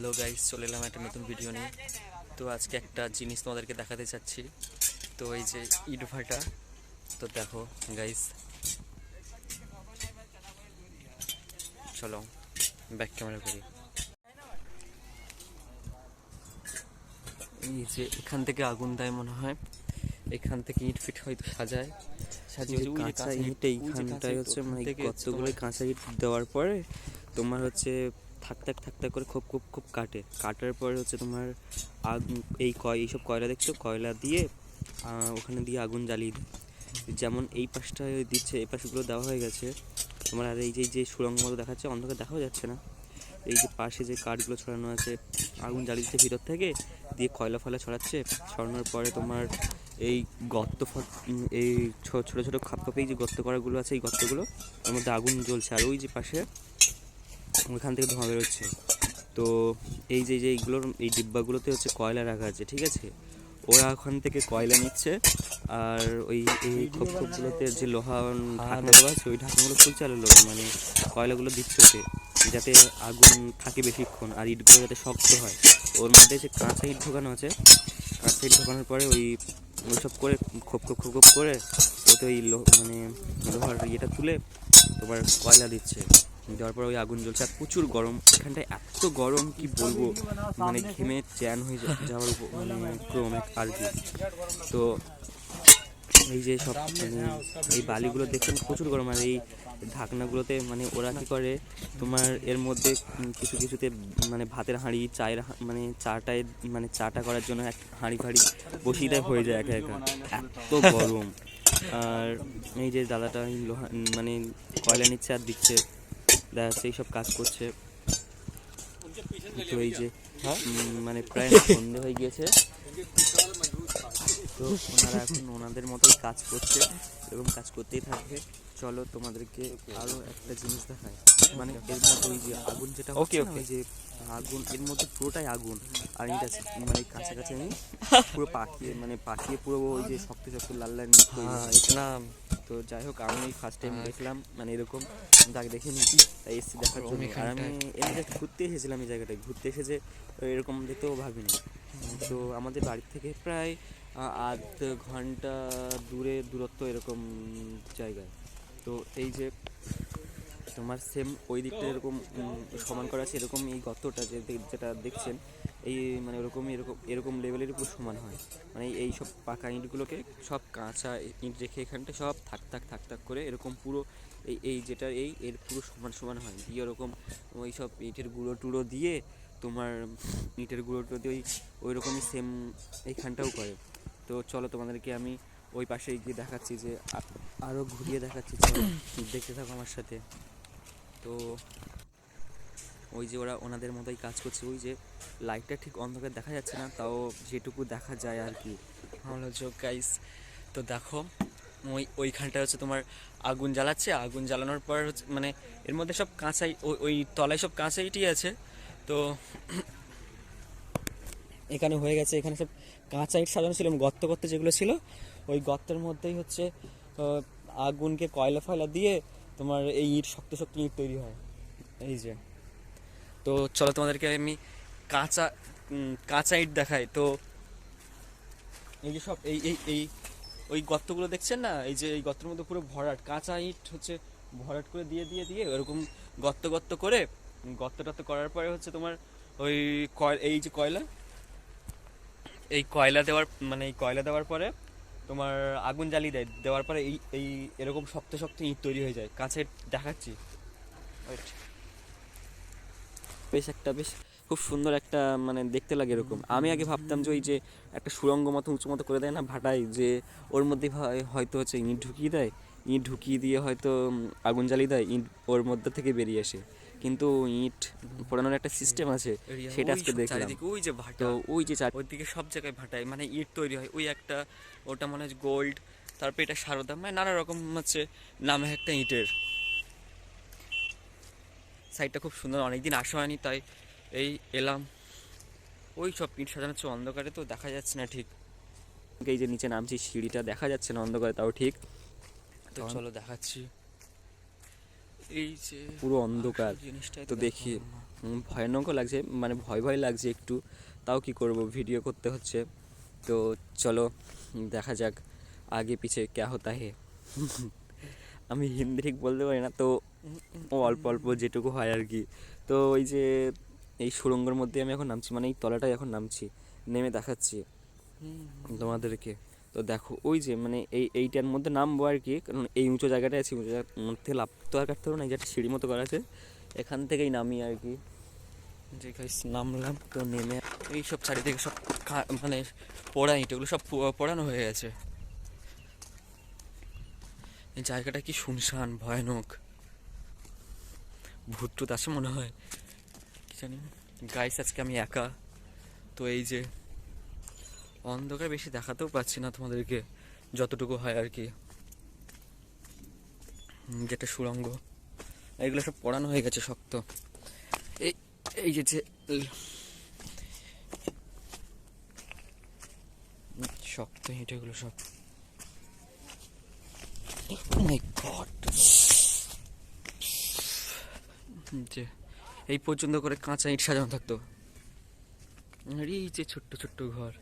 Hello guys চলে এলাম একটা নতুন ভিডিও নিয়ে। তো আজকে একটা জিনিস তোমাদেরকে দেখাতে চাচ্ছি। তো এই যে ইট ভাটা তো দেখো গাইস। চলো ব্যাক ক্যামেরা করি। এই যে এখান থেকে আগুন দেয় মনে হয়। এখান থেকে ইট ফিট হয়তো সাজায়। সাজিয়ে কাঁচা ইট এইখানটায় হচ্ছে মানে কতগুলো কাঁচা ইট দেওয়ার পরে তোমার হচ্ছে থাক থাক থাক থাক করে খুব খুব খুব কাটে। কাটার পরে হচ্ছে তোমার আগুন এই কয়, এইসব কয়লা দেখছ? কয়লা দিয়ে ওখানে দিয়ে আগুন জ্বালিয়ে দিই। যেমন এই পাশটায় দিচ্ছে, এই পাশগুলো দেওয়া হয়ে গেছে। তোমার আর এই যে যে সুরঙ্গ মতো দেখাচ্ছে, অন্ধকার দেখাও যাচ্ছে না। এই যে পাশে যে কাঠগুলো ছড়ানো আছে, আগুন জ্বালিয়ে দিচ্ছে ভিতর থেকে, দিয়ে কয়লা ফয়লা ছড়াচ্ছে। ছড়ানোর পরে তোমার এই গর্ত এই ছোটো, ছোট খাপ খাপে যে গর্ত করাগুলো আছে, এই গর্তগুলো, ওর মধ্যে আগুন জ্বলছে। আর ওই যে পাশে ওইখান থেকে ধোঁয়া বেরোচ্ছে। তো এই যে যে এইগুলোর, এই ডিব্বাগুলোতে হচ্ছে কয়লা রাখা আছে, ঠিক আছে? ওরা ওখান থেকে কয়লা নিচ্ছে আর ওই, এই খোপ খোপগুলোতে যে লোহা ঢাকনা দেওয়া আছে, ওই ঢাকনাগুলো খুলছে আর লো- মানে কয়লাগুলো দিচ্ছে ওতে, যাতে আগুন থাকে বেশিক্ষণ আর ইটগুলো যাতে শক্ত হয়। ওর মধ্যে যে কাঁচা ইট ঢোকানো আছে, কাঁচা ইট ঢোকানোর পরে ওই, ওইসব করে খোপ খোপ খোপ খোপ করে ওতে ওই মানে লোহার ইয়েটা তুলে তোমার কয়লা দিচ্ছে। দেওয়ার পর ওই আগুন জ্বলছে আর প্রচুর গরম। এখানটায় এত গরম, কি বলব? মানে ঘেমে চ্যান হয়ে যাওয়ার মানে ক্রম আর কি। তো এই যে সব মানে এই বালিগুলো দেখছেন, প্রচুর গরম। আর এই ঢাকনাগুলোতে মানে ওরা কি করে, তোমার এর মধ্যে কিছু কিছুতে মানে ভাতের হাঁড়ি, চায়ের মানে চাটায় মানে চাটা করার জন্য এক হাঁড়ি ফাঁড়ি বসিয়ে দেয়, হয়ে যায় একা একা। এত গরম। আর এই যে দাদাটা লোহা মানে কয়লা নিচ্ছে আর দিচ্ছে। দেখা যাচ্ছে এইসব কাজ করছে। তো এই যে মানে প্রায় সন্ধে হয়ে গিয়েছে। তো ওনারা এখন ওনাদের মতোই কাজ করছে এবং কাজ করতেই থাকবে। চলো তোমাদেরকে আরও একটা জিনিস দেখায় মানে এর মধ্যে ওই যে আগুন যেটা okay. ওই যে আগুন এর মধ্যে পুরোটাই আগুন। আর এটা মানে কাছাকাছি আমি পুরো পাকিয়ে মানে পাকিয়ে পুরো ওই যে শক্ত শক্ত লাল লাল হ্যাঁ। ইতনা তো যাই হোক আমি ফার্স্ট টাইম। দেখলাম মানে এরকম তাকে দেখিনি তাই এসেছি দেখার জন্য আর আমি। এমনি ঘুরতে এসেছিলাম এই জায়গাটায় ঘুরতে এসে যে এরকম দেখতেও ভাবিনি তো আমাদের বাড়ি থেকে প্রায় আধ ঘণ্টা দূরে দূরত্ব এরকম জায়গায় তো এই যে তোমার সেম ওই দিকটা এরকম সমান করা আছে এরকম এই গর্তটা যে যেটা দেখছেন এই মানে ওরকমই এরকম এরকম লেভেলের পুরো সমান হয়। মানে এই সব পাকা ইঁটগুলোকে সব কাঁচা ইঁট রেখে এখানটা সব থাক থাক থাক থাক করে এরকম পুরো এই এই যেটা এই, এর পুরো সমান সমান হয়। দিয়ে ওরকম ওই সব ইটের গুঁড়ো টুড়ো দিয়ে তোমার ইঁটের গুঁড়ো টুড়ো দিয়ে ওই ওই রকমই সেম এইখানটাও করে। তো চলো তোমাদেরকে আমি ওই পাশে গিয়ে দেখাচ্ছি যে আরও ঘুরিয়ে দেখাচ্ছি। দেখতে থাকো আমার সাথে। তো ওই যে ওরা ওনাদের মতোই কাজ করছে। ওই যে লাইটটা ঠিক অন্ধকার দেখা যাচ্ছে না, তাও যেটুকু দেখা যায় আর কি। হলো যোগ গাইস তো দেখো, ওই ওইখানটা হচ্ছে তোমার আগুন জ্বালাচ্ছে। আগুন জ্বালানোর পর হচ্ছে মানে এর মধ্যে সব কাঁচাই ওই ওই তলায় সব কাঁচা ইটই আছে। তো এখানে হয়ে গেছে, এখানে সব কাঁচা ইট সাজানো ছিল এবং গর্ত গর্ত যেগুলো ছিল, ওই গর্তের মধ্যেই হচ্ছে আগুনকে কয়লা ফয়লা দিয়ে তোমার এই ইট, শক্ত শক্ত ইট তৈরি হয়। এই যে। তো চলো তোমাদেরকে আমি কাঁচা কাঁচা ইট দেখাই। তো এই যে সব, এই এই এই, ওই গর্তগুলো দেখছেন না? এই যে এই গর্তের মধ্যে পুরো ভরাট। কাঁচা ইট হচ্ছে ভরাট করে দিয়ে দিয়ে দিয়ে ওরকম গর্ত গর্ত করে গর্ত টর্ত করার পরে হচ্ছে তোমার ওই এই যে কয়লা, এই কয়লা দেওয়ার মানে এই কয়লা দেওয়ার পরে তোমার আগুন জ্বালিয়ে দেয়। দেওয়ার পরে এই এই এরকম শক্ত শক্ত ইট তৈরি হয়ে যায়। কাছে দেখাচ্ছি। Wait. বেশ একটা বেশ খুব সুন্দর একটা মানে দেখতে লাগে এরকম। আমি আগে ভাবতাম যে ওই যে একটা সুরঙ্গ মতো উঁচু মতো করে দেয় না ভাটাই যে ওর মধ্যে হয়- হয়তো হচ্ছে ইঁট ঢুকিয়ে দেয়। ইঁট ঢুকিয়ে দিয়ে হয়তো আগুন জ্বালিয়ে দেয় ইট ওর মধ্যে থেকে বেরিয়ে আসে। কিন্তু ইট পোড়ানোর একটা সিস্টেম আছে সেটা আজকে দেখলাম। ওই যে ভাটা। ওই যে চার ওইদিকে সব জায়গায় ভাটায় মানে ইট তৈরি হয়। ওই একটা ওটা মনে হয় গোল্ড তারপরে এটা সারদা মানে নানা রকম হচ্ছে নামে একটা ইটের। সাইডটা খুব সুন্দর অনেকদিন আসা হয়নি তাই এই এলাম। ওই সব ইট সাজানো হচ্ছে অন্ধকারে তো দেখা যাচ্ছে না ঠিক। এই যে নিচে নামছি সিঁড়িটা দেখা যাচ্ছে না অন্ধকারে তাও ঠিক। তো চলো দেখাচ্ছি। এই যে পুরো অন্ধকার। আসল জিনিসটাই তো দেখি ভয়ানকও লাগছে মানে ভয় ভয় লাগছে একটু তাও কি করব ভিডিও করতে হচ্ছে। তো চলো দেখা যাক আগে পিছে ক্যা হতা হে। আমি হিন্দি ঠিক বলতে পারি না, তো অল্প অল্প যেটুকু হয় আর কি। তো ওই যে এই সুড়ঙ্গের মধ্যে আমি এখন নামছি মানে এই তলাটাই এখন নামছি, নেমে দেখাচ্ছি তোমাদেরকে। তো দেখো, ওই যে মানে এই, এইটার মধ্যে নামবো আর কি, কারণ এই উঁচু জায়গাটায় আছে, উঁচু জায়গার মধ্যে লাভ তো আর কাটতে না, এই যে সিঁড়ি মতো করা আছে, এখান থেকেই নামি আর কি। যে নামলাম, তো নেমে এই সব চারিদিকে সব মানে পোড়া ইট এগুলো সব পোড়ানো হয়ে গেছে। এই জায়গাটা কি শুনশান, ভয়ানক। ভূত টুত আছে মনে হয়। কি জানি। গাইস আজকে আমি একা। তো এই যে অন্ধকার বেশি দেখাতেও পাচ্ছি না তোমাদেরকে, যতটুকু হয় আর কি। যেটা সুড়ঙ্গ। এগুলো সব পড়ানো হয়ে গেছে শক্ত। এই এই যে শক্ত ইট এগুলো সব। গড যে এই পর্যন্ত করে কাঁচা ইট সাজানো থাকতো। এই যে ছোট্ট ছোট্ট ঘর।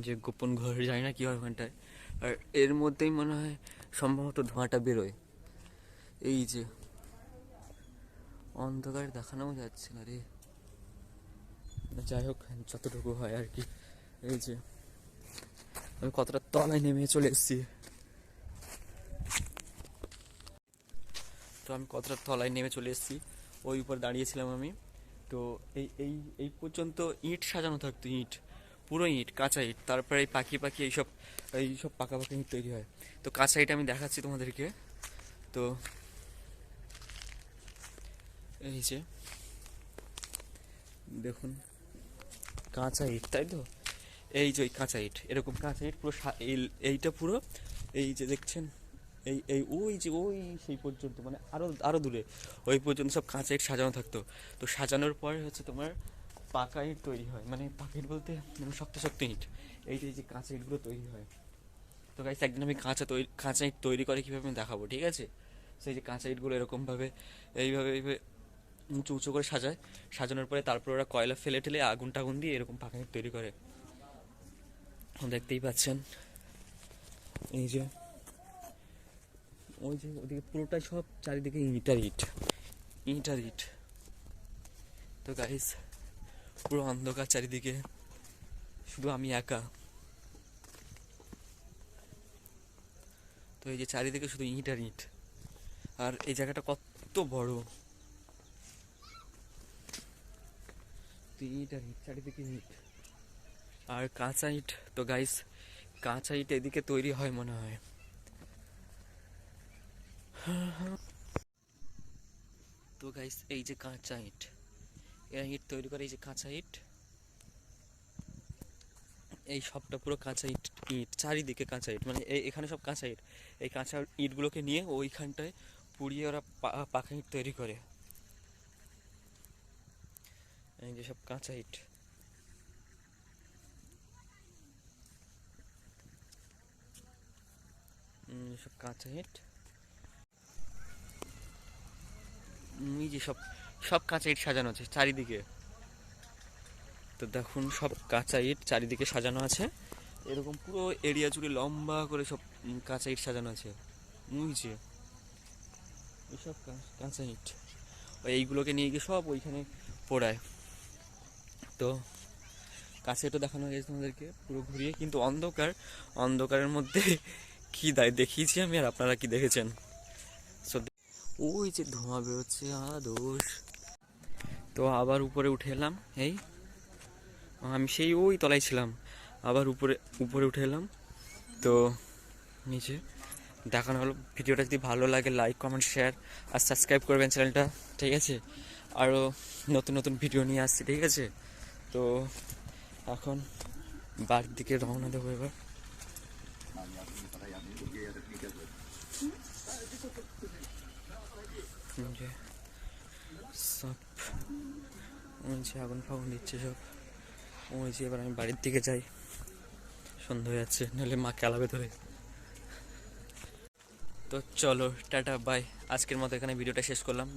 যে গোপন ঘর, জানি না কি হয় ওখানটায়। আর এর মধ্যেই মনে হয় সম্ভবত ধোঁয়াটা বেরোয়। এই যে অন্ধকার দেখানো যাচ্ছে না রে। যাই হোক, যতটুকু হয় আর কি। এই যে আমি কতটা তলায় নেমে চলে এসেছি। তো আমি কতটা তলায় নেমে চলে এসেছি, ওই উপর দাঁড়িয়েছিলাম আমি। তো এই এই এই পর্যন্ত ইট সাজানো থাকতো, ইট, পুরো ইট, কাঁচা ইট, তারপরে এই পাখি পাখি এইসব এইসব পাকা পাকা ইট তৈরি হয়। তো কাঁচা ইট আমি দেখাচ্ছি তোমাদেরকে। তো এই যে, দেখুন, কাঁচা ইট, তাই তো? এই যে ওই কাঁচা ইট, এরকম কাঁচা ইট পুরো এইটা পুরো এই যে দেখছেন, এই এই ওই যে ওই সেই পর্যন্ত মানে আরও আরও দূরে, ওই পর্যন্ত সব কাঁচা ইট সাজানো থাকতো। তো সাজানোর পরে হচ্ছে তোমার পাকা ইট তৈরি হয় মানে পাকা ইট বলতে শক্ত শক্ত ইট, এই যে এই যে কাঁচা ইটগুলো তৈরি হয়। তো গাইস একদিন আমি কাঁচা তৈরি কাঁচা ইট তৈরি করে কীভাবে আমি দেখাবো, ঠিক আছে? সেই যে কাঁচা ইটগুলো এরকমভাবে, এইভাবে এইভাবে উঁচু উঁচু করে সাজায়, সাজানোর পরে তারপর ওরা কয়লা ফেলে ঠেলে আগুন টাগুন দিয়ে এরকম পাকা ইট তৈরি করে। দেখতেই পাচ্ছেন। এই যে, ওই যে ওদিকে পুরোটাই সব চারিদিকে ইটার ইট ইটার ইট। তো গাইস পুরো অন্ধকার চারিদিকে, শুধু আমি একা। তো এই যে চারিদিকে শুধু ইট আর ইট। আর এই জায়গাটা কত বড়। ইট আর ইট, চারিদিকে ইট। আর কাঁচা ইট তো গাইস কাঁচা ইট এদিকে তৈরি হয় মনে হয়। তো গাইস এই যে কাঁচা ইট, এরা ইট তৈরি করে, এই যে কাঁচা ইট, এই সবটা পুরো কাঁচা ইট ইট, চারিদিকে কাঁচা ইট মানে এখানে সব কাঁচা ইট। এই কাঁচা ইটগুলোকে নিয়ে ওইখানটায় পুড়িয়ে ওরা পা- পাকা ইট তৈরি করে। এই যে সব কাঁচা ইট। সব কাঁচা উম, এই যে সব সব কাঁচা ইট সাজানো আছে চারিদিকে। তো দেখুন সব কাঁচা ইট চারিদিকে সাজানো আছে। এরকম পুরো এরিয়া জুড়ে লম্বা করে সব কাঁচা ইট সাজানো আছে। এইসব কা- কাঁচা ইট। এইগুলোকে নিয়ে গিয়ে সব ওইখানে পোড়ায়। তো কাছে তো দেখানো হয়েছে তোমাদেরকে পুরো ঘুরিয়ে কিন্তু অন্ধকার অন্ধকারের মধ্যে কি দায় দেখিয়েছি আমি আর আপনারা কি দেখেছেন? ওই যে ধোঁয়া বেরোচ্ছে আ দোষ তো আবার উপরে উঠে এলাম, এই। আমি সেই ওই তলায় ছিলাম, আবার উপরে উপরে উঠে এলাম। তো নিচে দেখানো হলো। ভিডিওটা যদি ভালো লাগে লাইক কমেন্ট শেয়ার আর সাবস্ক্রাইব করবেন চ্যানেলটা, ঠিক আছে? আরও নতুন নতুন ভিডিও নিয়ে আসছি, ঠিক আছে? তো এখন বাড়ির দিকে রওনা দেবো এবার এই যে সব যে আগুন ফাগুন দিচ্ছে সব। যে এবার আমি বাড়ির দিকে যাই। সন্ধ্যা হয়ে যাচ্ছে, নাহলে মা কেলাবে ধরে। তো চলো, টাটা বাই আজকের মতো এখানে ভিডিওটা শেষ করলাম।